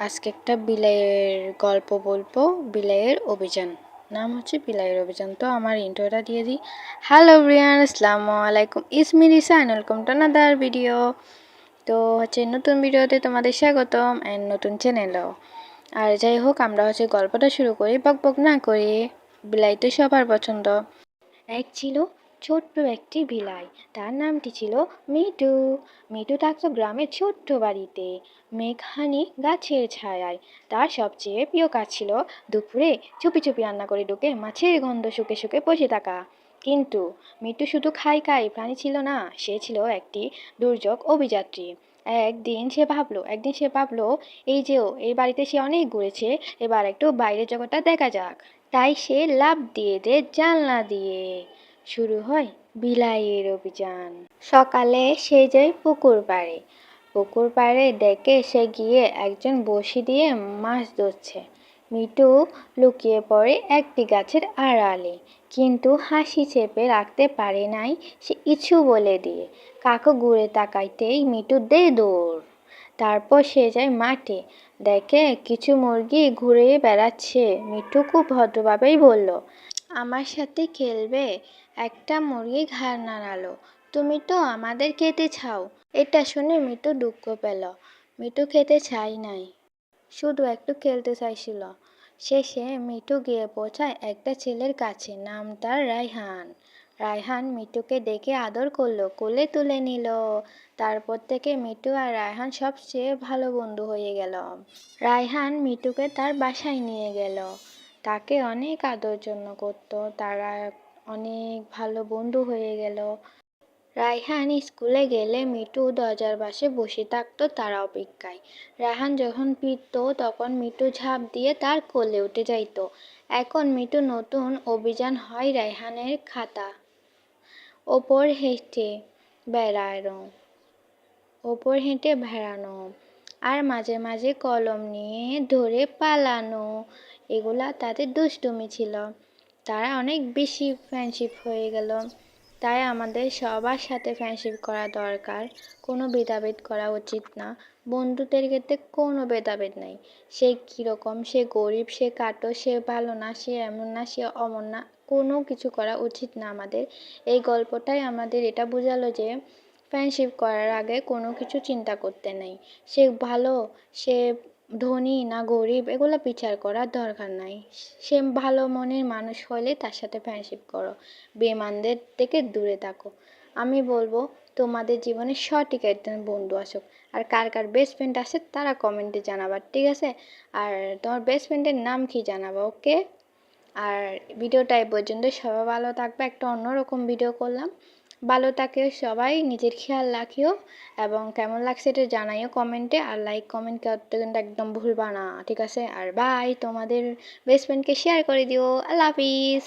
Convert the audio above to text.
আজকে একটা বিলাইয়ের গল্প বলব, বিলাইয়ের অভিযান। নাম হচ্ছে বিলাইয়ের অভিযান। তো আমার ইন্ট্রোটা দিয়ে দিই। হ্যালো ব্রিয়ান আসসালামু আলাইকুম। ইসমি Risa and welcome to another video তো হচ্ছে নতুন ভিডিওতে তোমাদের স্বাগতম অ্যান্ড নতুন চ্যানেলও আর যাই হোক, আমরা হচ্ছে গল্পটা শুরু করি বক বক না করি। বিলাই তো সবার পছন্দ। এক ছিল ছোট্ট একটি বিলাই তার নামটি ছিল মিটু মিটু থাকতো গ্রামের ছোট্ট বাড়িতে। মেঘহানি গাছের ছায়ায়। তার সবচেয়ে প্রিয় কাজ ছিল দুপুরে চুপি চুপি রান্না করে ঢুকে মাছের গন্ধ শুকে শুকে বসে থাকা। কিন্তু মিটু শুধু খাই খাই প্রাণী ছিল না, সে ছিল একটি দুর্যোগ অভিযাত্রী। একদিন সে ভাবলো, একদিন সে ভাবলো, এই যে এই বাড়িতে সে অনেক ঘুরেছে, এবার একটু বাইরের জগৎটা দেখা যাক। তাই সে লাভ দিয়ে দেয় জানলা দিয়ে। শুরু হয় বিলাইয়ের অভিযান। সকালে সে যায় পুকুর পাড়ে। পুকুর পাড়ে ডেকে সে গিয়ে একজন বসি দিয়ে মাছ ধরছে। মিটু লুকিয়ে পড়ে একটি গাছের আড়ালে। কিন্তু হাসি চেপে রাখতে পারে নাই সে ইছু বলে দিয়ে। কাকু ঘুরে তাকাইতেই মিটু দে দৌড়। তারপর সে যায় মাঠে। দেখে কিছু মুরগি ঘুরে বেড়াচ্ছে। মিটু খুব ভদ্রভাবেই বলল আমার সাথে খেলবে? একটা মুরগি ঘাড় নাড়ালো। তুমি তো আমাদের খেতে চাও। এটা শুনে মিটু দুঃখ পেল। মিটু খেতে চাই নাই। শুধু একটু খেলতে চাইছিল। শেষে মিটু গিয়ে পৌঁছায় একটা ছেলের কাছে। নাম তার রায়হান। রায়হান মিটুকে ডেকে আদর করল, কোলে তুলে নিল। তারপর থেকে মিটু আর রায়হান সবচেয়ে ভালো বন্ধু হয়ে গেল। রায়হান মিটুকে তার বাসায় নিয়ে গেল। তাকে অনেক আদর জন্য করতো। তারা অনেক ভালো বন্ধু হয়ে গেল। রায়হান স্কুলে গেলে মিটু দরজার পাশে বসে থাকতো তার অপেক্ষায়। রায়হান যখন ফিরতো তখন মিটু ঝাঁপ দিয়ে তার কোলে উঠে যাইত। এখন মিটু নতুন অভিযান হয় রায়হানের খাতা ওপর হেঁটে বেড়ানো, ওপর হেঁটে বেড়ানো। আর মাঝে মাঝে কলম নিয়ে ধরে পালানো, এগুলা তাদের দুষ্টুমি ছিল। তারা অনেক বেশি ফ্রেন্ডশিপ হয়ে গেল। তাই আমাদের সবার সাথে ফ্রেন্ডশিপ করা দরকার। কোনো ভেদাভেদ করা উচিত না। বন্ধুদের ক্ষেত্রে কোনো ভেদাভেদ নাই। সে কীরকম, সে গরিব, সে কাটো সে ভালো না, সে এমন না, সে অমন না, কোনো কিছু করা উচিত না আমাদের। এই গল্পটাই আমাদের এটা বোঝালো যে ফ্রেন্ডশিপ করার আগে কোনো কিছু চিন্তা করতে নেই। সে ভালো, সে ধনী না গরিব, এগুলো বিচার করার দরকার নাই। সে ভালো মনের মানুষ হলে তার সাথে ফ্রেন্ডশিপ করো। বেমানদের থেকে দূরে থাকো। আমি বলব, তোমাদের জীবনে সঠিক একজন বন্ধু আসুক। আর কার কার বেস্ট ফ্রেন্ড আছে তারা কমেন্টে জানাবার ঠিক আছে? আর তোমার বেস্ট ফ্রেন্ডের নাম কি জানাব ওকে আর ভিডিওটা এই পর্যন্ত সবাই ভালো থাকবে। একটা অন্যরকম ভিডিও করলাম। ভালো থাকে সবাই, নিজের খেয়াল রাখিও এবং কেমন লাগছে এটা জানাইও কমেন্টে আর লাইক কমেন্ট করতে কিন্তু একদম ভুলবা না, ঠিক আছে? আর বাই তোমাদের বেস্ট ফ্রেন্ডকে শেয়ার করে দিও, আল্লাহ হাফিজ!